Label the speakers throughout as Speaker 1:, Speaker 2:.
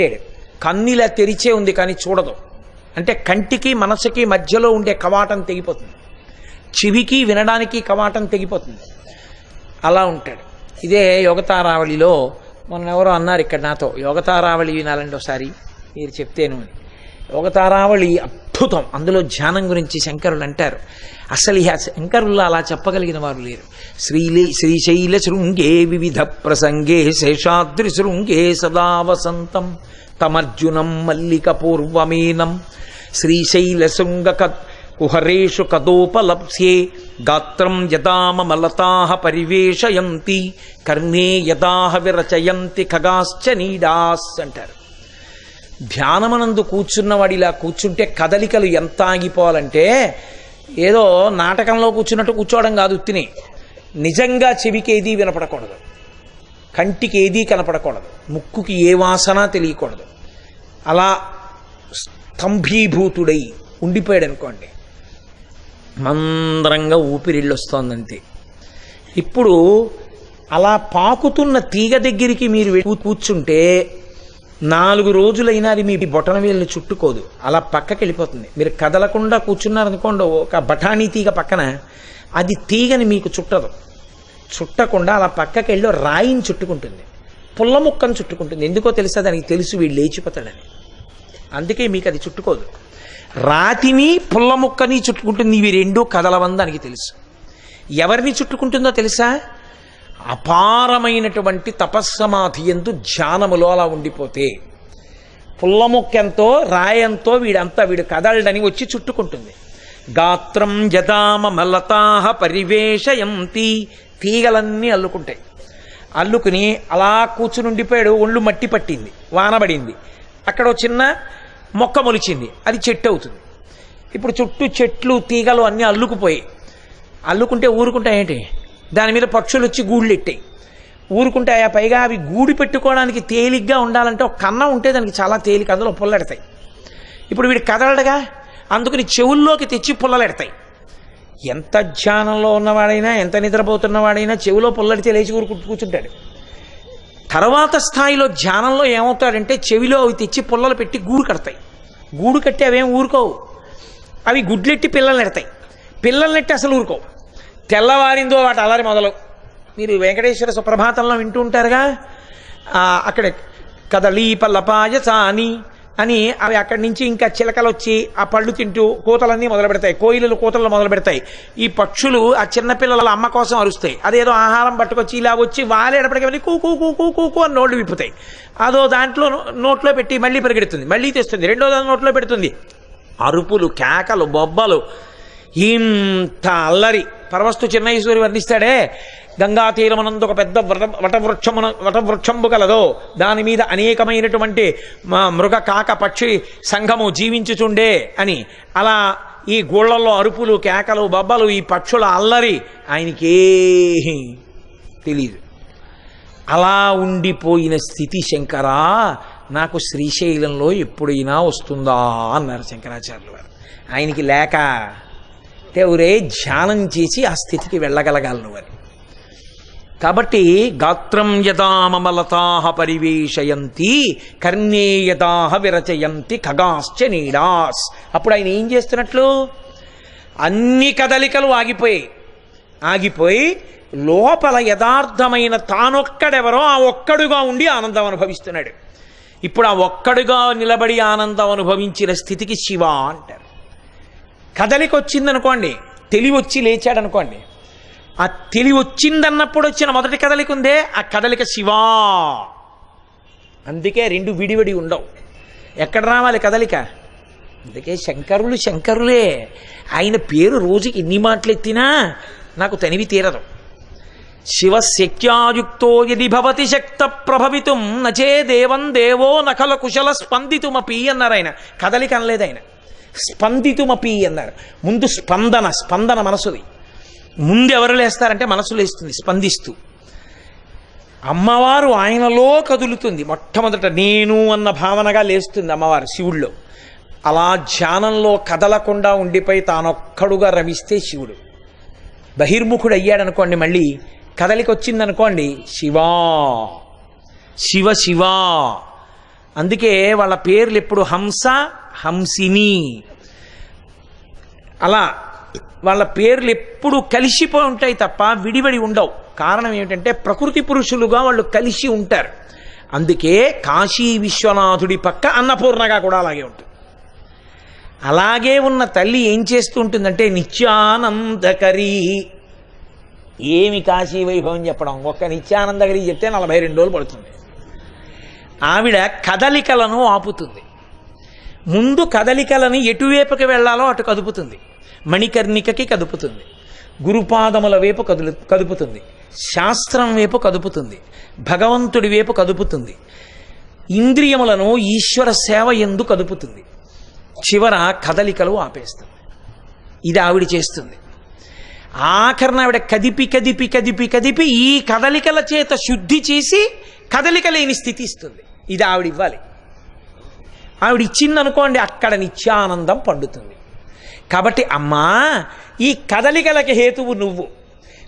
Speaker 1: పెట్టాడు. కన్నిలా తెరిచే ఉంది కానీ చూడదు. అంటే కంటికి మనసుకి మధ్యలో ఉండే కవాటం తెగిపోతుంది. చెవికి వినడానికి కవాటం తెగిపోతుంది. అలా ఉంటాడు. ఇదే యోగతారావళిలో మొన్న ఎవరో అన్నారు ఇక్కడ నాతో యోగతారావళి వినాలండి ఒకసారి మీరు చెప్తేను యోగతారావళి అద్భుతం. అందులో ధ్యానం గురించి శంకరులు అంటారు. అసలు ఈ శంకరులు అలా చెప్పగలిగిన వారు లేరు. శ్రీలే శ్రీశైల శృంగే వివిధ ప్రసంగే శేషాద్రి శృంగే సదా వసంతం. తమర్జునం మల్లిక పూర్వమేనం శ్రీశైల శృంగ కుహరేషు కదోపలప్స్యే గాత్రం యదామలతా పరివేషయంతి. కర్ణే యదాహ విరచయంతి ఖగాశ్చ నీడాస్ అంటారు. ధ్యానమనందు కూర్చున్నవాడు ఇలా కూర్చుంటే కదలికలు ఎంత ఆగిపోవాలంటే ఏదో నాటకంలో కూర్చున్నట్టు కూర్చోవడం కాదు తిని నిజంగా చెవికి ఏదీ వినపడకూడదు. కంటికి ఏదీ కనపడకూడదు. ముక్కుకి ఏ వాసన తెలియకూడదు. అలా స్తంభీభూతుడై ఉండిపోయాడు అనుకోండి మందరంగా ఊపిరిళ్ళొస్తోందంతే. ఇప్పుడు అలా పాకుతున్న తీగ దగ్గరికి మీరు కూర్చుంటే నాలుగు రోజులైనా అది మీ బొటన వేలు చుట్టుకోదు. అలా పక్కకి వెళ్ళిపోతుంది. మీరు కదలకుండా కూర్చున్నారనుకోండి ఒక బఠానీ తీగ పక్కన అది తీగని మీకు చుట్టదు. చుట్టకుండా అలా పక్కకి వెళ్ళి రాయిని చుట్టుకుంటుంది. పుల్ల ముక్కను చుట్టుకుంటుంది. ఎందుకో తెలుసా? దానికి తెలుసు వీడు లేచిపోతాడని. అందుకే మీకు అది చుట్టుకోదు. రాతిని పుల్ల ముక్కని చుట్టుకుంటుంది. ఇవి రెండు కదలవని దానికి తెలుసు. ఎవరిని చుట్టుకుంటుందో తెలుసా? అపారమైనటువంటి తపస్సమాధి ఎందు ధ్యానములో అలా ఉండిపోతే పుల్లముక్కెంతో రాయంతో వీడంతా వీడు కదలడని వచ్చి చుట్టుకుంటుంది. గాత్రం జదామ మలతాహ పరివేషయంతి. తీగలన్నీ అల్లుకుంటాయి. అల్లుకుని అలా కూర్చునుండిపోయాడు ఒళ్ళు మట్టి పట్టింది వానబడింది. అక్కడ చిన్న మొక్క మొలిచింది అది చెట్టు అవుతుంది. ఇప్పుడు చుట్టూ చెట్లు తీగలు అన్నీ అల్లుకుపోయి అల్లుకుంటే ఊరుకుంటాయి ఏంటి? దాని మీద పక్షులు వచ్చి గూళ్ళెట్టాయి ఊరుకుంటాయా పైగా అవి గూడి పెట్టుకోవడానికి తేలిగ్గా ఉండాలంటే ఒక కన్న ఉంటే దానికి చాలా తేలిక అందులో పుల్లెడతాయి. ఇప్పుడు వీడు కదలడగా అందుకని చెవుల్లోకి తెచ్చి పుల్లలెడతాయి. ఎంత ధ్యానంలో ఉన్నవాడైనా ఎంత నిద్రపోతున్నవాడైనా చెవిలో పుల్లడితే లేచి ఊరు కూర్చుంటాడు. తర్వాత స్థాయిలో ధ్యానంలో ఏమవుతాడంటే చెవిలో అవి తెచ్చి పుల్లలు పెట్టి గూడు కడతాయి. గూడు కట్టి అవేం ఊరుకోవు. అవి గుడ్లెట్టి పిల్లల్ని పిల్లలు నెట్టి అసలు ఊరుకోవు. తెల్లవారిందో వాటి అలరి మొదలు. మీరు వెంకటేశ్వర సుప్రభాతంలో వింటూ ఉంటారుగా? అక్కడ కదలీ పల్లపాయ చాని అని అవి అక్కడి నుంచి ఇంకా చిలకలు వచ్చి ఆ పళ్ళు తింటూ కూతలన్నీ మొదలు పెడతాయి కోయిలలు కూతలు మొదలు పెడతాయి ఈ పక్షులు ఆ చిన్నపిల్లల అమ్మ కోసం అరుస్తాయి. అదేదో ఆహారం పట్టుకొచ్చి ఇలా వచ్చి వాలేటప్పటికి వెళ్ళి కూ కూ కూ కూ కూ కూ అని నోళ్ళు విప్పుతాయి. అదో దాంట్లో నోట్లో పెట్టి మళ్ళీ పరిగెడుతుంది. మళ్ళీ తెస్తుంది. రెండో దాని నోట్లో పెడుతుంది. అరుపులు కేకలు బొబ్బలు ఇంత అల్లరి. పరవస్తు చిన్నైశ్వరి వర్ణిస్తాడే. గంగా తీరమనందు ఒక పెద్ద వ్రత వటవృక్షమున వటవృక్షంబు కలదో దాని మీద అనేకమైనటువంటి మృగ కాక పక్షి సంఘము జీవించుచుండే అని. అలా ఈ గోళ్ళలో అరుపులు కేకలు బొబ్బలు ఈ పక్షుల అల్లరి ఆయనకే తెలియదు అలా ఉండిపోయిన స్థితి శంకరా నాకు శ్రీశైలంలో ఎప్పుడైనా వస్తుందా అన్నారు శంకరాచార్యులు వారు. ఆయనకి లేక ఎవరే ధ్యానం చేసి ఆ స్థితికి వెళ్ళగలగాలను అని. కాబట్టి గాత్రం యదామలతాహ పరివేషయంతి కర్ణే యదాహ విరచయంతి ఖగాశ్చ నీడాస్ అప్పుడు ఆయన ఏం చేస్తున్నట్లు? అన్ని కదలికలు ఆగిపోయి ఆగిపోయి లోపల యథార్థమైన తానొక్కడెవరో ఆ ఒక్కడుగా ఉండి ఆనందం అనుభవిస్తున్నాడు. ఇప్పుడు ఆ ఒక్కడుగా నిలబడి ఆనందం అనుభవించిన స్థితికి శివ అంటారు. కదలిక వచ్చిందనుకోండి తెలివి వచ్చి లేచాడనుకోండి. ఆ తెలివి వచ్చిందన్నప్పుడు వచ్చిన మొదటి కదలిక ఉందే ఆ కదలిక శివా. అందుకే రెండు విడివిడి ఉండవు. ఎక్కడ రావాలి కదలిక? అందుకే శంకరులు శంకరులే. ఆయన పేరు రోజుకి ఎన్ని మాటలు ఎత్తినా నాకు తనివి తీరదు. శివశక్యాయుక్తో యది భవతి శక్త ప్రభవితం నచే దేవం దేవో నకల కుశల స్పందితుమపి అన్నారు ఆయన కదలిక అనలేదు ఆయన స్పందితుమపి అన్నారు. ముందు స్పందన స్పందన మనసుది. ముందు ఎవరు లేస్తారంటే మనసు లేస్తుంది స్పందిస్తూ. అమ్మవారు ఆయనలో కదులుతుంది. మొట్టమొదట నేను అన్న భావనగా లేస్తుంది అమ్మవారు శివుడిలో అలా ధ్యానంలో కదలకుండా ఉండిపోయి తానొక్కడుగా రమిస్తే శివుడు. బహిర్ముఖుడు అయ్యాడనుకోండి మళ్ళీ కదలికి వచ్చిందనుకోండి శివా శివ శివా. అందుకే వాళ్ళ పేర్లు ఎప్పుడు హంస హంసిని. అలా వాళ్ళ పేర్లు ఎప్పుడు కలిసిపోయి ఉంటాయి తప్ప విడివడి ఉండవు. కారణం ఏమిటంటే ప్రకృతి పురుషులుగా వాళ్ళు కలిసి ఉంటారు. అందుకే కాశీ విశ్వనాథుడి పక్క అన్నపూర్ణగా కూడా అలాగే ఉంటుంది. అలాగే ఉన్న తల్లి ఏం చేస్తూ ఉంటుందంటే నిత్యానందకరి. ఏమి కాశీ వైభవం చెప్పడం? ఒక్క నిత్యానందకరి చెప్తే నలభై రెండు రోజులు పడుతుంది. ఆవిడ కదలికలను ఆపుతుంది. ముందు కదలికలని ఎటువైపుకి వెళ్ళాలో అటు కదుపుతుంది. మణికర్ణికకి కదుపుతుంది. గురుపాదముల వైపు కదులు కదుపుతుంది. శాస్త్రం వైపు కదుపుతుంది. భగవంతుడి వైపు కదుపుతుంది. ఇంద్రియములను ఈశ్వర సేవ ఎందు కదుపుతుంది. చివర కదలికలు ఆపేస్తుంది. ఇది ఆవిడ చేస్తుంది. ఆఖరణ ఆవిడ కదిపి కదిపి కదిపి కదిపి ఈ కదలికల చేత శుద్ధి చేసి కదలిక లేని స్థితి ఇస్తుంది. ఇది ఆవిడ ఇవ్వాలి. ఆవిడ ఇచ్చిందనుకోండి అక్కడ నిత్యానందం పండుతుంది. కాబట్టి అమ్మా ఈ కదలికలకి హేతువు నువ్వు.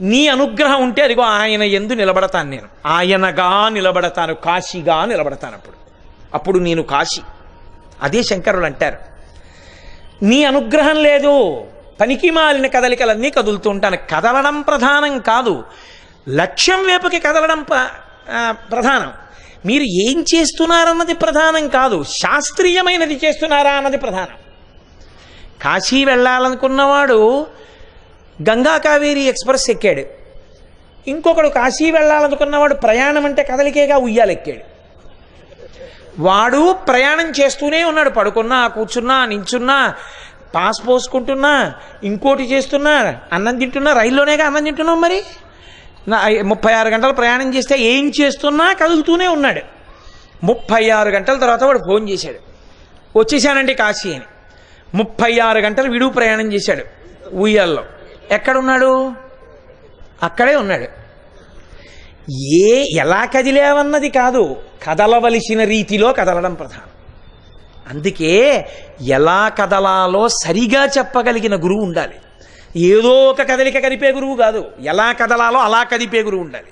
Speaker 1: నీ అనుగ్రహం ఉంటే అదిగో ఆయన ఎందు నిలబడతాను నేను. ఆయనగా నిలబడతాను కాశీగా నిలబడతాను అప్పుడు. అప్పుడు నేను కాశీ. అదే శంకరులు అంటారు. నీ అనుగ్రహం లేదు పనికి మాలిన కదలికలన్నీ కదులుతూ ఉంటాను. కదలడం ప్రధానం కాదు లక్ష్యం వైపుకి కదలడం ప్రధానం. మీరు ఏం చేస్తున్నారన్నది ప్రధానం కాదు శాస్త్రీయమైనది చేస్తున్నారా అన్నది ప్రధానం. కాశీ వెళ్ళాలనుకున్నవాడు గంగా కావేరి ఎక్స్ప్రెస్ ఎక్కాడు. ఇంకొకడు కాశీ వెళ్ళాలనుకున్నవాడు ప్రయాణం అంటే కదలికేగా ఉయ్యాలెక్కాడు వాడు ప్రయాణం చేస్తూనే ఉన్నాడు పడుకున్నా కూర్చున్నా నించున్నా పాస్ పోసుకుంటున్నా ఇంకోటి చేస్తున్నా అన్నం తింటున్నా రైల్లోనేగా అన్నం తింటున్నాం మరి? ముప్పై ఆరు గంటలు ప్రయాణం చేస్తే ఏం చేస్తున్నా కదులుతూనే ఉన్నాడు. ముప్పై ఆరు గంటల తర్వాత వాడు ఫోన్ చేశాడు. వచ్చేసానండి కాశీ అని. ముప్పై ఆరు గంటలు విడువు ప్రయాణం చేశాడు. ఉయ్యాల్లో. ఎక్కడున్నాడు? అక్కడే ఉన్నాడు. ఏ ఎలా కదిలేవన్నది కాదు. కదలవలసిన రీతిలో కదలడం ప్రధానం. అందుకే ఎలా కదలాలో సరిగా చెప్పగలిగిన గురువు ఉండాలి. ఏదో ఒక కదలిక కదిపే గురువు కాదు. ఎలా కదలాలో అలా కదిపే గురువు ఉండాలి.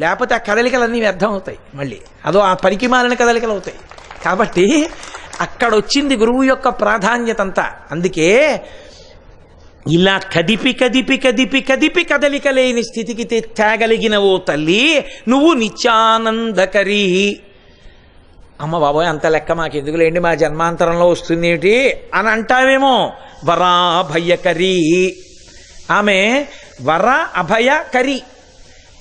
Speaker 1: లేకపోతే ఆ కదలికలన్నీ వ్యర్థం అవుతాయి మళ్ళీ. అదో ఆ పనికి మారిన కదలికలు అవుతాయి. కాబట్టి అక్కడ వచ్చింది గురువు యొక్క ప్రాధాన్యత అంతా అందుకే ఇలా కదిపి కదిపి కదిపి కదిపి కదలిక లేని స్థితికి తే- ఓ తల్లి నువ్వు నిత్యానందకరీ. అమ్మ బాబోయ్ అంత లెక్క మాకు ఎందుకులేండి మా జన్మాంతరంలో వస్తుంది ఏమిటి అని అంటావేమో. వరా అభయకరి. ఆమె వర అభయ కరి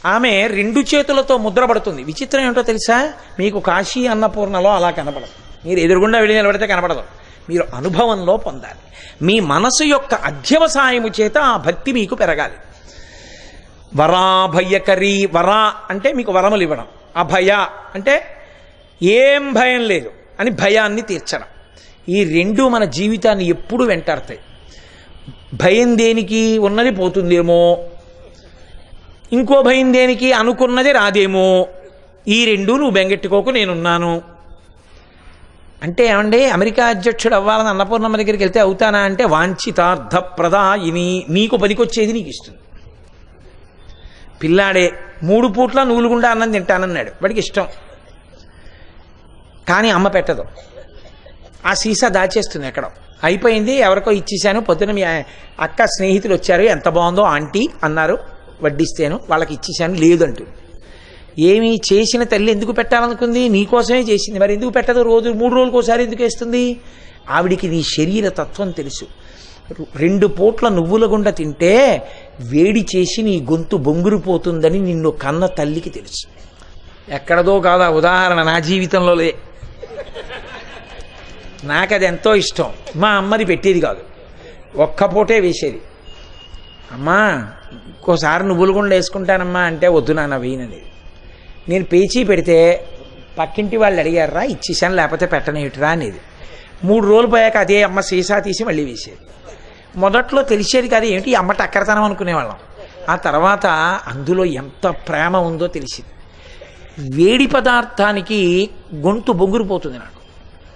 Speaker 1: ఆమె రెండు చేతులతో ముద్రపడుతుంది విచిత్రం ఏమిటో తెలుసా? మీకు కాశీ అన్నపూర్ణలో అలా కనపడదు. మీరు ఎదురుగుండా వెళ్ళి నిలబడితే కనపడదు. మీరు అనుభవంలో పొందాలి. మీ మనసు యొక్క అధ్యవసాయము చేత ఆ భక్తి మీకు పెరగాలి. వరాభయ్యకరి వరా అంటే మీకు వరములు ఇవ్వడం. అభయ అంటే ఏం భయం లేదు అని భయాన్ని తీర్చడం. ఈ రెండు మన జీవితాన్ని ఎప్పుడు వెంటాడతాయి. భయం దేనికి? ఉన్నది పోతుందేమో. ఇంకో భయం దేనికి? అనుకున్నది రాదేమో. ఈ రెండు నువ్వు బెంగెట్టుకోకు నేనున్నాను. అంటే ఏమండి? అమెరికా అధ్యక్షుడు అవ్వాలని అన్నపూర్ణమ్మ దగ్గరికి వెళ్తే అవుతానా అంటే వాంఛితార్థ ప్రదాయిని నీకు పనికొచ్చేది నీకు ఇస్తుంది పిల్లాడే మూడు పూట్ల నూలుగుండా అన్నం తింటానన్నాడు. వాడికి ఇష్టం. కానీ అమ్మ పెట్టదు. ఆ సీసా దాచేస్తుంది ఎక్కడ. అయిపోయింది ఎవరికో ఇచ్చేసాను పొద్దున మీ అక్క స్నేహితులు వచ్చారు ఎంత బాగుందో ఆంటీ అన్నారు వడ్డిస్తేను వాళ్ళకి ఇచ్చేసాను లేదంటూ. ఏమి చేసిన తల్లి ఎందుకు పెట్టాలనుకుంది? నీకోసమే చేసింది. మరి ఎందుకు పెట్టదు? రోజు మూడు రోజులకోసారి ఎందుకు వేస్తుంది? ఆవిడికి నీ శరీర తత్వం తెలుసు. రెండు పూట్ల నువ్వుల గుండ తింటే వేడి చేసి నీ గొంతు బొంగురిపోతుందని నిన్ను కన్న తల్లికి తెలుసు. ఎక్కడదో కాదా ఉదాహరణ నా జీవితంలో లే. నాకు అది ఎంతో ఇష్టం. మా అమ్మది పెట్టేది కాదు. ఒక్క పూటే వేసేది. అమ్మా ఇంకోసారి నువ్వులు గుండ వేసుకుంటానమ్మా అంటే వద్దు నాన్న వేయనది. నేను పేచీ పెడితే పక్కింటి వాళ్ళు అడిగారా ఇచ్చేసాను లేకపోతే పెట్టనేమిటిరా అనేది. మూడు రోజులు పోయాక అదే అమ్మ సీసా తీసి మళ్ళీ వేసేది. మొదట్లో తెలిసేది కాదు ఏమిటి ఈ అమ్మ టక్కరతనం అనుకునేవాళ్ళం. ఆ తర్వాత అందులో ఎంత ప్రేమ ఉందో తెలిసింది. వేడి పదార్థానికి గొంతు బొంగురిపోతుంది నాకు.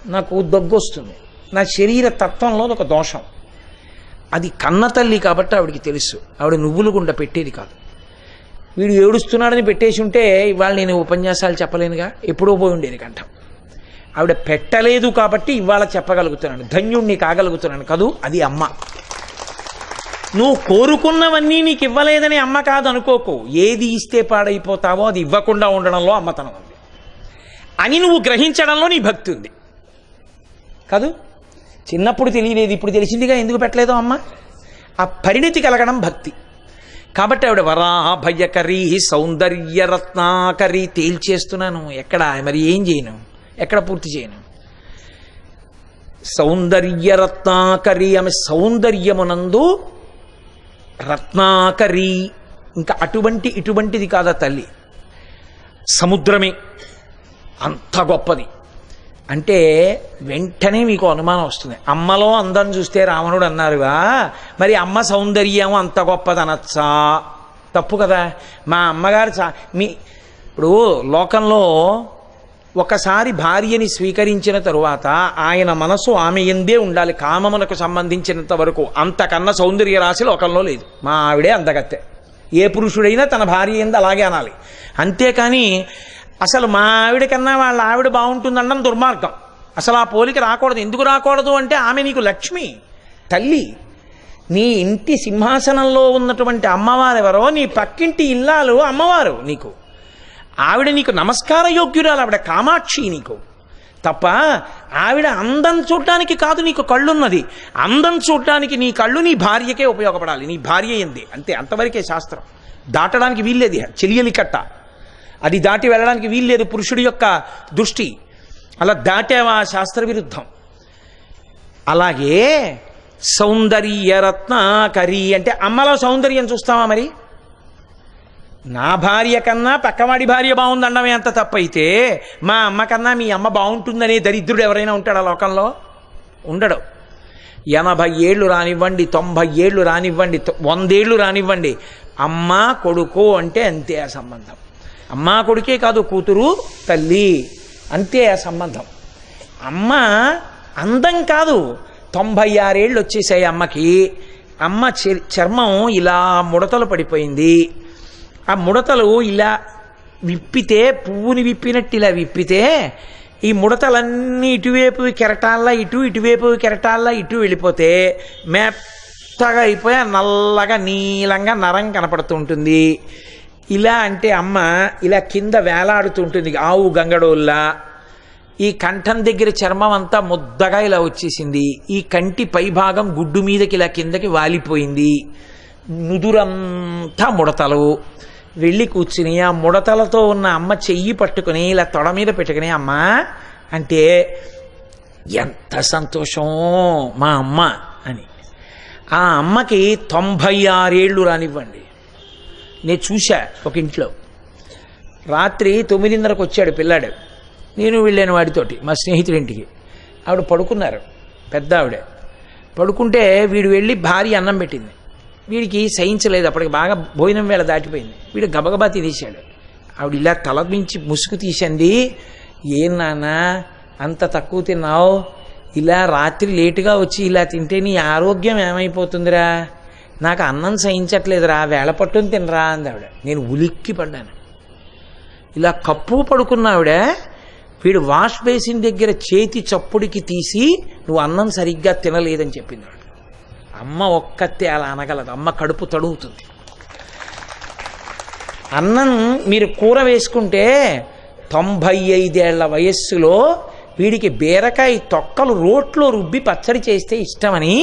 Speaker 1: నాకు దగ్గు వస్తుంది. నా శరీర తత్వంలో ఒక దోషం. అది కన్న తల్లి కాబట్టి ఆవిడికి తెలుసు. ఆవిడ నువ్వులు గుండా పెట్టేది కాదు. వీడు ఏడుస్తున్నాడని పెట్టేసి ఉంటే ఇవాళ నేను ఉపన్యాసాలు చెప్పలేనుగా. ఎప్పుడో పోయి ఉండేది కంఠం. ఆవిడ పెట్టలేదు కాబట్టి ఇవాళ చెప్పగలుగుతున్నాను. ధన్యుణ్ణి కాగలుగుతున్నాను. కదూ? అది అమ్మ. నువ్వు కోరుకున్నవన్నీ నీకు ఇవ్వలేదని అమ్మ కాదు అనుకోకు ఏది ఇస్తే పాడైపోతావో అది ఇవ్వకుండా ఉండడంలో అమ్మతనం ఉంది. అని నువ్వు గ్రహించడంలో నీ భక్తి ఉంది. కాదు? చిన్నప్పుడు తెలియలేదు ఇప్పుడు తెలిసిందిగా ఎందుకు పెట్టలేదో అమ్మ? ఆ పరిణితి కలగడం భక్తి. కాబట్టి ఆవిడ వరాభయకరి సౌందర్యరత్నాకరి తేల్చేస్తున్నాను. ఎక్కడ? మరి ఏం చేయను? ఎక్కడ పూర్తి చేయను? సౌందర్యరత్నాకరి ఆమె సౌందర్యమునందు రత్నాకరి ఇంకా అటువంటి ఇటువంటిది కాదా తల్లి? సముద్రమే అంత గొప్పది. అంటే వెంటనే మీకు అనుమానం వస్తుంది. అమ్మలో అందం చూస్తే రావణుడు అన్నారుగా మరి అమ్మ సౌందర్యం అంత గొప్పది అనొచ్చా తప్పు కదా. మా అమ్మగారు చా మీ ఇప్పుడు లోకంలో ఒకసారి భార్యని స్వీకరించిన తరువాత ఆయన మనసు ఆమె ఎందే ఉండాలి కామమునకు సంబంధించినంత వరకు. అంతకన్నా సౌందర్య రాశి లోకంలో లేదు. మా ఆవిడే అందగత్తె ఏ పురుషుడైనా తన భార్య ఎందు అలాగే అనాలి. అంతేకాని అసలు మా ఆవిడ కన్నా వాళ్ళ ఆవిడ బాగుంటుందనడం దుర్మార్గం. అసలు ఆ పోలిక రాకూడదు. ఎందుకు రాకూడదు అంటే ఆమె నీకు లక్ష్మి తల్లి. నీ ఇంటి సింహాసనంలో ఉన్నటువంటి అమ్మవారు ఎవరో నీ పక్కింటి ఇల్లాలు అమ్మవారు నీకు. ఆవిడ నీకు నమస్కార యోగ్యురాలు ఆవిడ కామాక్షి నీకు. తప్ప ఆవిడ అందం చూడటానికి కాదు నీకు కళ్ళున్నది. అందం చూడటానికి నీ కళ్ళు నీ భార్యకే ఉపయోగపడాలి నీ భార్య ఏంది? అంతే అంతవరకే శాస్త్రం. దాటడానికి వీల్లేదు చెలియలి కట్ట అది దాటి వెళ్ళడానికి వీల్లేదు పురుషుడి యొక్క దృష్టి. అలా దాటావా శాస్త్ర విరుద్ధం. అలాగే సౌందర్యరత్నాకరి అంటే అమ్మలో సౌందర్యం చూస్తావా మరి? నా భార్య కన్నా పక్కవాడి భార్య బాగుందన్నమే అంత తప్పైతే మా అమ్మ కన్నా మీ అమ్మ బాగుంటుందనే దరిద్రుడు ఎవరైనా ఉంటాడా లోకంలో? ఉండడు. ఎనభై ఏళ్ళు రానివ్వండి తొంభై ఏళ్ళు రానివ్వండి తొ- వందేళ్ళు రానివ్వండి. అమ్మ కొడుకు అంటే అంతే ఆ సంబంధం. అమ్మ కొడుకే కాదు కూతురు తల్లి అంతే ఆ సంబంధం. అమ్మ అందం కాదు. తొంభై ఆరేళ్ళు వచ్చేసాయి అమ్మకి. అమ్మ చర్మం ఇలా ముడతలు పడిపోయింది. ఆ ముడతలు ఇలా విప్పితే పువ్వుని విప్పినట్టు ఇలా విప్పితే ఈ ముడతలన్నీ ఇటువైపు కెరటాల్లా ఇటు ఇటువైపు కెరటాల్లా ఇటు వెళ్ళిపోతే మెత్తగా అయిపోయి నల్లగా నీలంగా నరం కనపడుతుంటుంది ఇలా అంటే అమ్మ ఇలా కింద వేలాడుతుంటుంది ఆవు గంగడోల్లా. ఈ కంఠం దగ్గర చర్మం అంతా ముద్దగా ఇలా వచ్చేసింది. ఈ కంటి పైభాగం గుడ్డు మీదకి ఇలా కిందకి వాలిపోయింది. నుదురంతా ముడతలు. వెళ్ళి కూర్చుని ఆ ముడతలతో ఉన్న అమ్మ చెయ్యి పట్టుకుని ఇలా తొడ మీద పెట్టుకుని అమ్మ అంటే ఎంత సంతోషం మా అమ్మ అని. ఆ అమ్మకి తొంభై ఆరేళ్ళు రానివ్వండి. నేను చూశా ఒక ఇంట్లో. రాత్రి తొమ్మిదిన్నరకు వచ్చాడు పిల్లాడు. నేను వెళ్ళాను వాడితోటి మా స్నేహితుడింటికి. ఆవిడ పడుకున్నారు పెద్ద ఆవిడ పడుకుంటే వీడు వెళ్ళి భార్య అన్నం పెట్టింది. వీడికి సహించలేదు. అప్పటికి బాగా భోజనం వేళ దాటిపోయింది. వీడు గబగబా తినేశాడు. ఆవిడ ఇలా తలపించి ముసుగు తీసింది. ఏం నాన్న అంత తక్కువ తిన్నావు? ఇలా రాత్రి లేటుగా వచ్చి ఇలా తింటే నీ ఆరోగ్యం ఏమైపోతుందిరా? నాకు అన్నం సహించట్లేదురా వేళ పట్టుని తినరా అంది ఆవిడ నేను ఉలిక్కి పడ్డాను. ఇలా కప్పు పడుకున్న ఆవిడ వీడు వాష్ బేసిన్ దగ్గర చేతి చప్పుడికి తీసి నువ్వు అన్నం సరిగ్గా తినలేదని చెప్పింది ఆవిడ. అమ్మ ఒక్కతే అలా అనగలదు. అమ్మ కడుపు తడుగుతుంది. అన్నం మీరు కూర వేసుకుంటే తొంభై ఐదేళ్ళ వయస్సులో వీడికి బీరకాయ తొక్కలు రోట్లో రుబ్బి పచ్చడి చేస్తే ఇష్టమని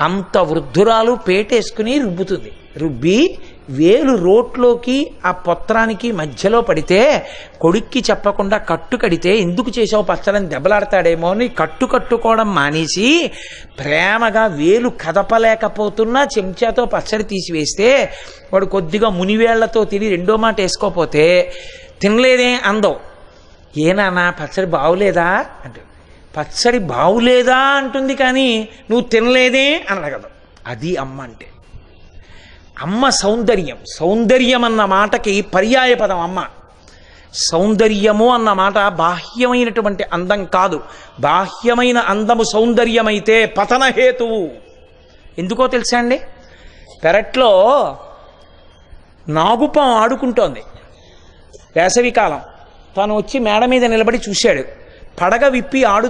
Speaker 1: అంత వృద్ధురాలు పేటేసుకుని రుబ్బుతుంది. రుబ్బి వేలు రోట్లోకి ఆ పొత్రానికి మధ్యలో పడితే కొడుక్కి చెప్పకుండా కట్టు కడితే ఎందుకు చేసావు పచ్చలని దెబ్బలాడతాడేమో అని కట్టు కట్టుకోవడం మానేసి ప్రేమగా వేలు కదపలేకపోతున్నా చెంచాతో పచ్చడి తీసివేస్తే వాడు కొద్దిగా మునివేళ్ళతో తిని రెండో మాట వేసుకోపోతే తినలేదే అందం. ఏనా పచ్చడి బాగులేదా అంటే పచ్చడి బాగులేదా అంటుంది కానీ నువ్వు తినలేదే? అని అడగదు. అది అమ్మ అంటే. అమ్మ సౌందర్యం. సౌందర్యం అన్న మాటకి పర్యాయ పదం అమ్మ. సౌందర్యము అన్న మాట బాహ్యమైనటువంటి అందం కాదు. బాహ్యమైన అందము సౌందర్యమైతే పతనహేతువు ఎందుకో తెలుసా అండి? పెరట్లో నాగుపం ఆడుకుంటోంది. వేసవికాలం. తను వచ్చి మేడ మీద నిలబడి చూశాడు. పడగ విప్పి ఆడు